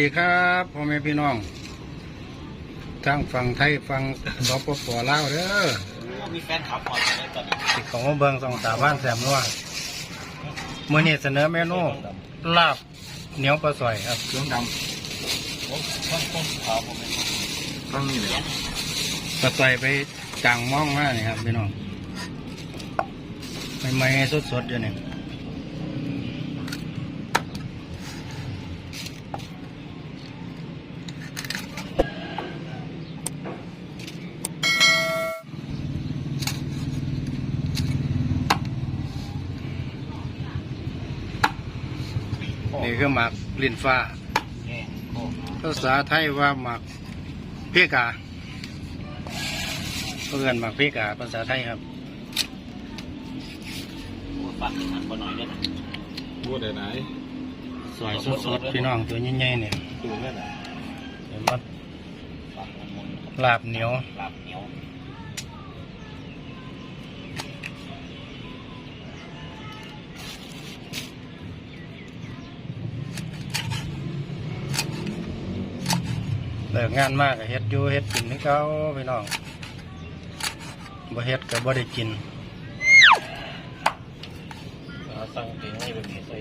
ดีครับพ่อแม่พี่น้องทั้งฝั่งไทยฝั่งสปปลาวเด้อมีแฟนขับพอดเลยตอนนี้ติดของมาเบิงสองสามบ้านแสมนัวมื่อนี้เสนอเมนูลาบเหนียวปลาสอยครับเครื่องดผมต้นต้นขาวผมเป็นำต้องนี่เลยปลาสอยไปจางม่องมากนี่ครับพี่น้องใหม่ๆสดๆอยู่นี่นี่ คือหมักลิ้นฟ้าแง่โอ้ภาษาไทยว่าหมักเพียกาเพื่อนหมักเพียกาภาษาไทยครับโหฟังหนึ่งหันบ่หน่อยด้วยนะพูดได้ไหนสวยสดๆพี่น้องตัวใหญ่ๆเนี่ยดูได้ไหนเดี๋ยวมาฟังมันมุนลาบเหนียวลาบเหนียว เลิกงานมากก็เฮ็ดอยู่เฮ็ดกินนี่เขาพี่น้องบ่เฮ็ดก็บ่ได้กิน สั่งเก่งให้เป็นใส่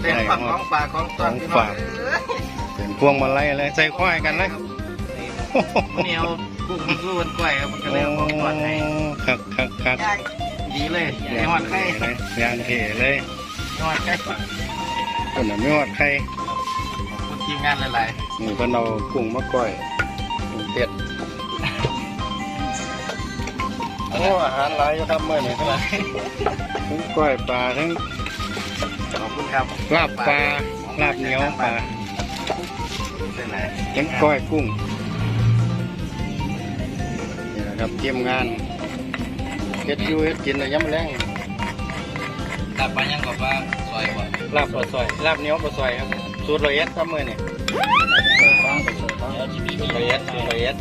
เป็นของฝากของต้นของฝากเป็นพวงมาลัยเลยใส่ควายกันเลยมันเหนียวกุ้งมันคือวันกล้วยครับมันก็เลยเอาของต้นให้คักคักคักดีเลยไอ้หอดไข่เลยยางเทเลยหอดไข่คนน่ะไม่หอดใครขอบคุณทีมงานหลายนี่เพิ่นเอากุ้งมาก้อยกุ้งเป็ดโอ้อาหารหลายอยู่ครับเมื่อนี้ทั้งทั้งก้อยปลาทั้งๆขอบ คุณครับลาบปลาลาบเหนียวปลาเป็นไรทั้งก้อยกุ้งนี่นะครับเตรียมงานเฮ็ดอยู่เฮ็ดกินเลยย้ำแรงกลับไปยังกับว่าซอยบ่ลาบปลาซอยลาบเหนียวปลาซอยครับสูตรละเอียดครับมื่อนี้สูตรละเอียดสูตรละเอียด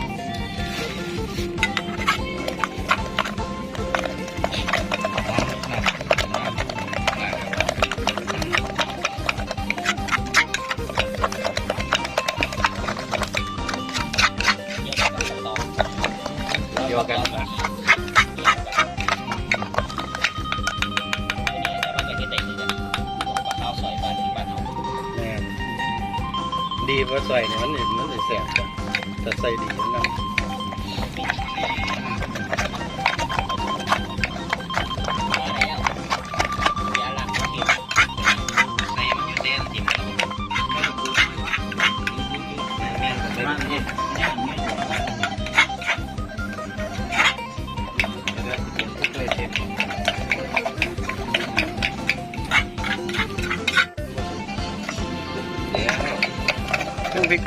ยวกันแม่นดีเพราะใส่เนี่ยมันสิมันสิแสบจ้ะแต่ใส่ดี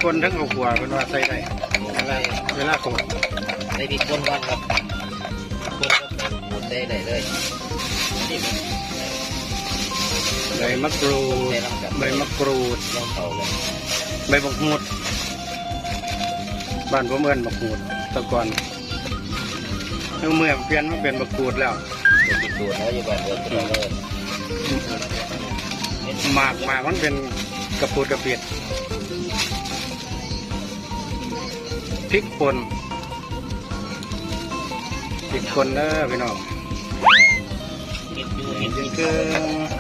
ทั้งพริกป่นทั้งข้าวขัวเป็นว่าใส่ได้เวลาเวลาโขกได้ดีคนวันครับคนก็หมดได้เลยเลยใบมะกรูดใบมะกรูดลองเตาเลยใบบักหูด บ้านผมเอิ้นบักหูดแตะก่อนเมื่อเปลี่ยนมาเป็นบักกูดแล้วจะติดตัวแล้วอยู่บ้านเดินไปเลยหมากหมากมันเป็นกระปูดกระเปียด พริกป่นพริกป่นเด้อพี่น้องติดอยู่เห็นจึงคือเอา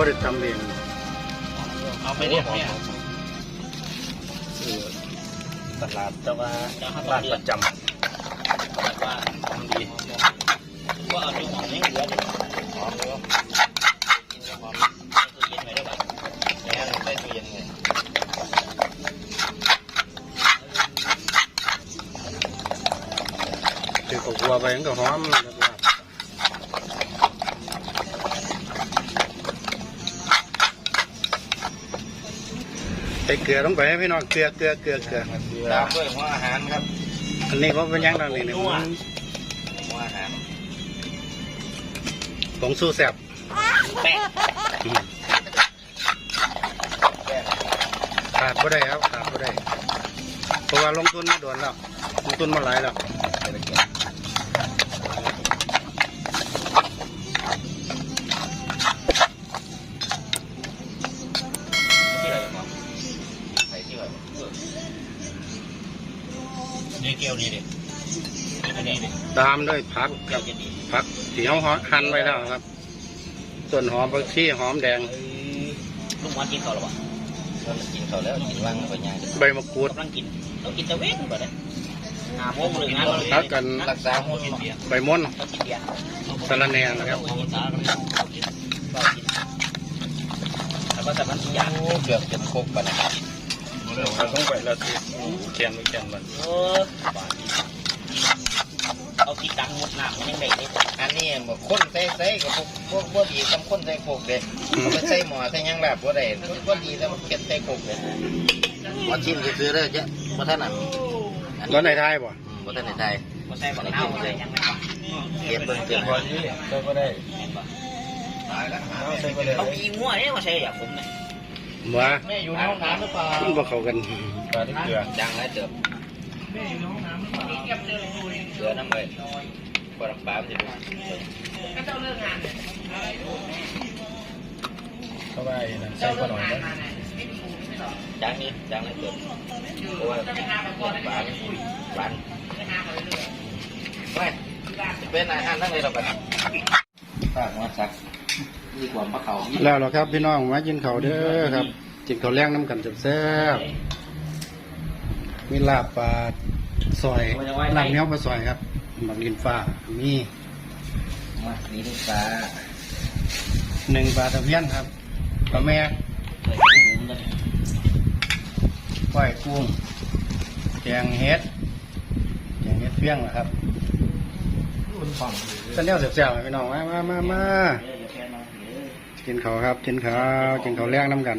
บ่ได้ทำเองเอาไปเนี่ยเนี่ยคือตลาดแต่ว่าร้านประจำว่าของดีว่าเอาไปหอมยังเหลืออยู่หอมอยู่กินกับหอมตู้เย็นไว้ได้ป่ะเนี่ยเราใส่ตู้เย็นไงคือข้าวคั่วไปมันก็หอม ส่เกลือลงไปให้พี่น้องเกลือเกลือเกลือเกลือตามด้วยหัวอาหารครับอันนี้เขาเป็นหยังตอนนี้เนี่ยมันหัวอาหารผงสู้แซ่บแป้งอืมแป้งขาดบ่ได้ครับขาดบ่ได้เพราะว่าลงทุนมาโดนแล้วลงทุนมาหลายแล้ว ตามด้วยผักเกลีกัยวบจะดีผักที่เขาหั่นไว้แล้วครับส่วนหอมผักชีหอมแดงลูกมอสกินเขาหรอวะกินเขาแล้วกินว่างไปย่างใบมะกรูดกำลังกินเรากินตะเวนก่อนเลยงาโมงหรืองาผักกันรักษาโมกินเบียร์ใบม่อนต้องกินเบียร์สะระแหน่นะครับแล้วก็แต่มันยางเกือบจะครบไปนะครับเราต้องไปละทีแขนไม่แขนมัน เออเอาที่ตังหมดหนักมันยังไงนี่อันนี้บอกคนใส่ใส่กับพวกพวกพวกดีทำคนใส่โคกเลยเขาไม่ใส่หมอใส่ยังแบบว่าได้พวกดีแล้วมันเก็บใส่โคกเลยหมอชิมซื้อเลยเจ้าเพราะท่านอะแล้วในไทยบ่เพราะท่านในไทยเพราะใส่บักเน่าเลยยังไงเก็บเบิ่งเตือนบอลนี้ใส่ก็ได้ตายแล้วหาเอาแม่ใส่ก็ได้เอาขี้มั่วเนี่ยมาใช่อย่างผมเนี่ยว่าแม่อยู่ในห้องน้ำหรือเปล่ามันบ่เข้ากันปลาที่เกลือจังแล้วเติม เสือน้ำเลยปลาปลามันจะดูเข้าไปนะใส่ก็หน่อยนะจังนี้จังแล้วเติมเพราะว่าปลาปลาปลาไม่เป็นอาหารทั้งเลยเราไปฝากมาสักดีกว่าปลาเขาแล้วเหรอครับพี่น้องมากินข้าวเด้อครับกินข้าวแรงน้ำกันแซ่บๆมีลาบปลา ซอยลาบเนื้อปลาซอยครับหมักลินฟ้ามีมานี่ลูกปลาหนึ่งปลาตะเพียนครับปลาแม่ก้อยกุ้งแกงเห็ดแกงเห็ดเพี้ยงนะครับมันฟังเส้นเดียวเสียบๆพี่น้องมามามามากินข้าวครับกินข้าวกินข้าวแรงน้ำกัน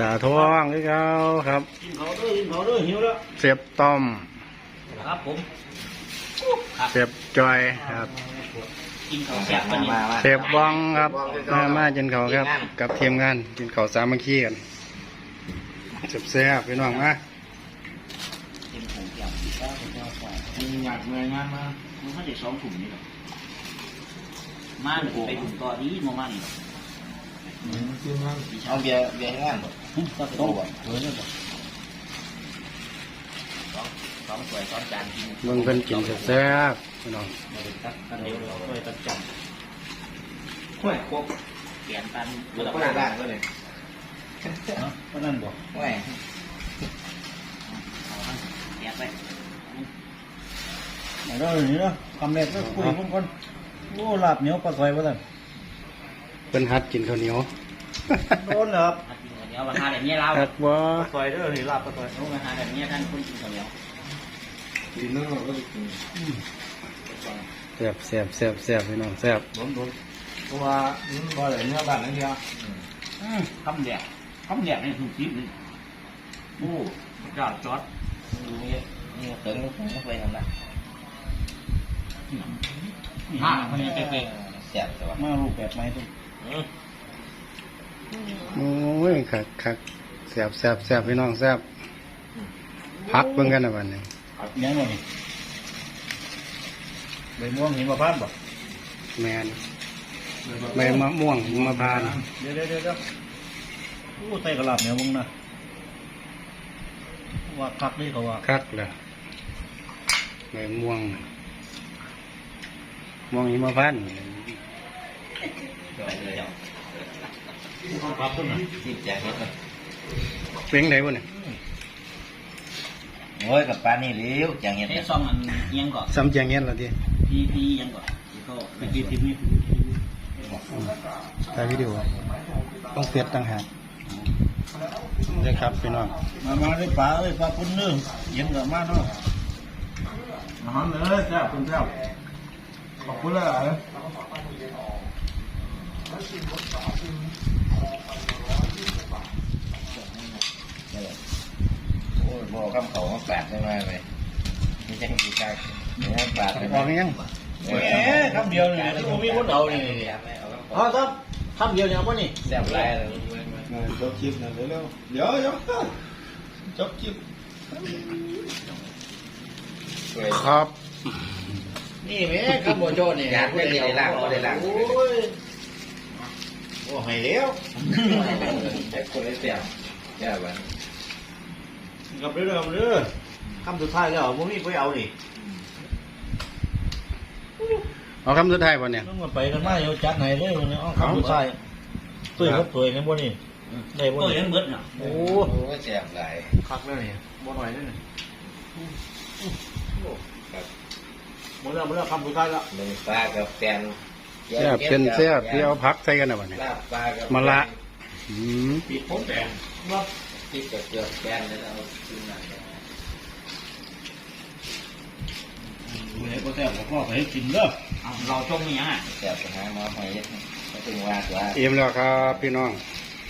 ตาท้องด้วยเขาครับ กินเขาด้วยกินเขาด้วยหิวแล้วเสียบต้อม ครับผมเสียบจอยครับ กินเขาแซ่บปะเนี่ยมามาเสียบวังครับ มามากินข้าวครับ กับทีมงานกินข้าวสามัคคีกันเสียบแซ่บพี่น้องมากินของแซ่บมีอยากเงยงานมามันเขาจะสองถุงนี่หรอมาหนึ่งไปถุงต่อนี้มามาหนึ่งกินงาน เอาเบียร์เบียร์ให้งานบ่ก็ต้องเออเนี่ยบอกสองถ้วยสองจานกินเบิ่งเพิ่นกินแซ่บพี่น้องกันเดียวเลยตัดจำห้วยครบเปลี่ยนตันเบิดก็ได้ร่างก็เลยก็นั่นบอกห้วยเปลี่ยนไปไหนก็อย่างนี้นะคำแรกก็คุยกันก่อนโอ้ลาบเหนียวปลาซอยวะท่าน เพิ่นหัดกินข้าวเหนียวโดนเหรอครับเดี๋ยวมาหาแบบนี้เราหัดบ่ปลาซอยเด้อนี่ลาบปลาซอยต้องมาหาแบบนี้ท่านคนกินข้าวเหนียวกินแล้วก็กินแซ่บแซ่บแซ่บแซ่บพี่น้องแซ่บโดนโดนเพราะว่าบ่ได้เนื้อบ้านนั่นเดียวคำแดกคำแดกนี่ถูกทิพย์เลยโอ้ยอดจอดนี่นี่เติมลงไปทำไรห้าคนนี้เก่งแซ่บแต่ว่ามารูปแบบไหมตุ้ โอ้ยคักคักแซ่บแซ่บแซ่บพี่น้องแซ่บพักเบิ่งกันนะวันนี้ยังไงนี่ใบม่วงหิมพานต์บ่แมนใบมะม่วงมะพร้าวเดี๋ยวเดี๋ยวเดี๋ยวโอ้ใส่กระลาบเหนียวมึงนะว่าคักนี่เขาว่าคักเลยใบม่วงม่วงหิมพาน ต์คักขึ้นนะจิบแจกเห็ดเป็นไงบ่เนี่ยโอ้ยกับปลานี่เลี้ยวแจกเห็ดไอ้ซองมันยังก่อนซ้ำเจียงเงี้ยละทีพี่พี่ยังก่อนเขาไปกินทิพย์นี่ถ่ายวิดีโอต้องเฟียดต่างหากได้ครับพี่น้องมามาได้ปลาเอ้ยปลาคุณเนื้อเย็นกับมาเนาะอาหารเลยแซ่บคุณแซ่บขอบคุณเลย อะโอ้ยบอกคำเขามาแปดได้ไหมเลยนี่จังกี่กากเนี่ยแปดได้ไหมออกยังแหมคำเดียวเนี่ยที่ผมมีคนเอานี่อ๋อครับคำเดียวเนี่ยเอาป่ะนี่แซ่บไรเลยจบคลิปนะเร็วๆเดี๋ยวเดี๋ยวจบคลิปครับ นี่แม่คำโมโจนี่งานไม่ได้ล้างไม่ได้ล้าง โอ้ยโอ้ให้แล้วแต่คนได้แซ่บแซ่บวันกับเรื่องเรื่องคำสุดท้ายแล้วผมมีไปเอาดิเอาคำสุดท้ายบ่เนี่ยต้องมาไปกันมาเดี๋ยวจัดไหนเลยวันนี้อ๋อคำสุดท้ายตุ้ยก็ตุ้ยในบ่นี่ได้บ่ตัวนี่ยังเบิดเนาะโอ้โอ้ยแซ่บหลายคักแล้วนี่บ่หน่อยนี่ครับหมดแล้วหมดแล้วคำสุดท้ายแล้วหนึ่งปลากับแกน แซ่บเป็นแซ่บที่เอาพักใส่กันนะบ่เนี่ยลาบปลากับมะละอืมปิดผมแดงว่าพริกกับเกลือแกนแล้วเอาขึ้นมาอยู่ในโปรแซ่บกับพ่อให้กินเด้อเราจมนี่ยังอะแซ่บไปหาหมอหอยไม่ถึงว่าตัวอิ่มแล้วครับพี่น้อง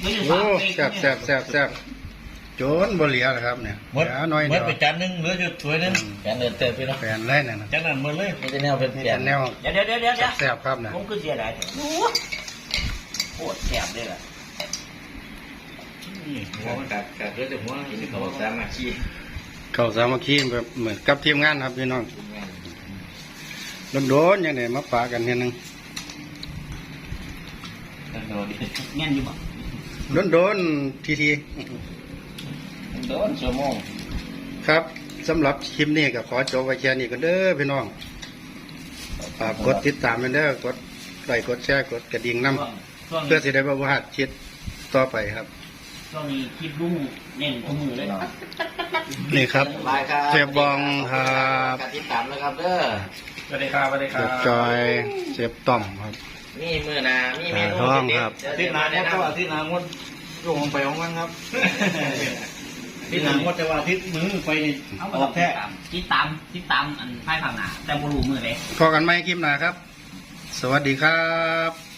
ไม่อยู่โอ้ฝากแซ่บแซ่บแซ่บแซ่บโจนบ่เหลียเหรอครับเนี่ยหมดเหลือน้อยหมเดีดยวไปจานหนึงเหลืออยู่ถ้วยหนึงแกนเดินเติมไปเนาะแฟนเลยเนี่ยนะจากนั้นหมดเลยมีแต่แนวเป็นนี่เปลี่ยแต่นแนวเดี๋ยวเดี๋ยวเดี๋ยวเดี๋ยวแซ่บๆครับนะผมคือเสียดายเถอะโคตรแซ่บเลยล่ะนี่หัวมันกัดกัดด้วยแต่หัวกินเขาสามัคคีเข้าสามัคคีแบบเหมือนกับทีมงานครับพี่น้องโดนๆอย่างนี้มาปะกันเท่ยหนึงโดนแง่นอยู่บ่โดนๆทีที โดนชั่วโมงๆครับสำหรับคลิปนี้ก็ขอจบไว้แค่นี้ก็เด้อพี่น้องฝากกดติดตามกันเด้อกดไลค์กดแชร์กดกระดิ่งช่วนำงช่วงเพื่อสิได้บ่พลาดคลิปต่อไปครับ ช่วงนี้คลิปลุงเน้นทุกมือเลยนี่ครับ บายครับเสียบบองครับกัดติดตามนะครับเด้อ สวัสดีครับสวัสดีคเสีรัยบบจอยเสียบต่อมครับมีมือหนามีเมนูอ่าท้องเด็ดครับๆที่เดี๋ยวนาเดี๋ยวงมาดแนะก็ว่านำ ที่นางดลงไปของมันครับ ที่หลังว่าจะว่าทิศมือไปนี่ออกแท้ที่ตามที่ตามอันไพ่ผังหนาแต่บรูมือเลยพอกันไหมคลิปหน้าครับ สวัสดีครับ